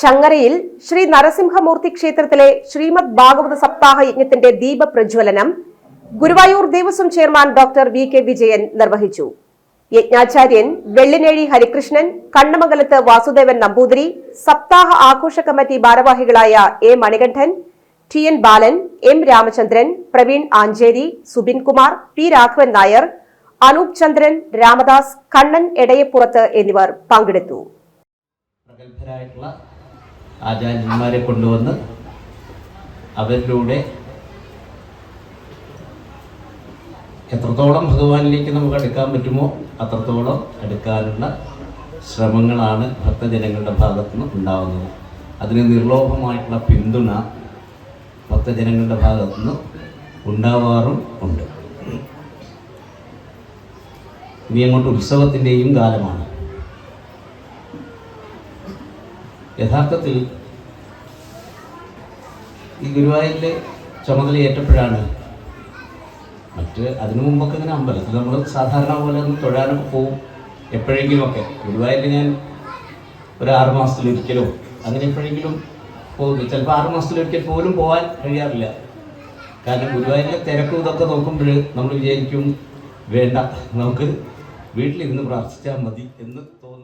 ചങ്ങരയിൽ ശ്രീ നരസിംഹമൂർത്തി ക്ഷേത്രത്തിലെ ശ്രീമദ് ഭാഗവത സപ്താഹ യജ്ഞത്തിന്റെ ദീപപ്രജ്വലനം Guruvayur Devaswom chairman doctor V K Vijayan നിർവഹിച്ചു. യജ്ഞാചാര്യൻ വെള്ളിനേഴി ഹരികൃഷ്ണൻ കണ്ണമംഗലത്ത് വാസുദേവൻ നമ്പൂതിരി സപ്താഹ ആഘോഷ കമ്മിറ്റി ഭാരവാഹികളായ A Manikandan T N Balan M Ramachandran Praveen Ancheri Subin Kumar P Raghavan Nair Anoop Chandran Ramadas Kannan എടയപ്പുറത്ത് എന്നിവർ പങ്കെടുത്തു. ആചാര്യന്മാരെ കൊണ്ടുവന്ന് അവരിലൂടെ എത്രത്തോളം ഭഗവാനിലേക്ക് നമുക്ക് അടുക്കാൻ പറ്റുമോ അത്രത്തോളം അടുക്കാനുള്ള ശ്രമങ്ങളാണ് ഭക്തജനങ്ങളുടെ ഭാഗത്തു നിന്ന് ഉണ്ടാകുന്നത് അതിന് നിർലോഭമായിട്ടുള്ള പിന്തുണ ഭക്തജനങ്ങളുടെ ഭാഗത്തു നിന്ന് ഉണ്ടാവാറും ഉണ്ട്. ഇനി അങ്ങോട്ട് ഉത്സവത്തിന്റെയും കാലമാണ്. യഥാർത്ഥത്തിൽ ഈ ഗുരുവായൂരിലെ ചുമതല ഏറ്റപ്പോഴാണ് മറ്റ് അതിനു മുമ്പൊക്കെ ഇങ്ങനെ അമ്പലത്തിൽ നമ്മൾ സാധാരണ പോലെ ഒന്ന് തൊഴാനൊക്കെ പോവും. എപ്പോഴെങ്കിലുമൊക്കെ. ഗുരുവായൂരിൽ ഞാൻ ഒരു ആറ് മാസത്തിലൊരിക്കലോ അങ്ങനെ എപ്പോഴെങ്കിലും പോകുന്നു ചിലപ്പോൾ ആറ് മാസത്തിലൊരിക്കൽ പോലും പോകാൻ കഴിയാറില്ല. കാരണം ഗുരുവായൂരിലെ തിരക്കും ഇതൊക്കെ നോക്കുമ്പോൾ നമ്മൾ വിചാരിക്കും വേണ്ട നമുക്ക് വീട്ടിലിരുന്ന് പ്രാർത്ഥിച്ചാൽ മതി എന്ന് തോന്നുന്ന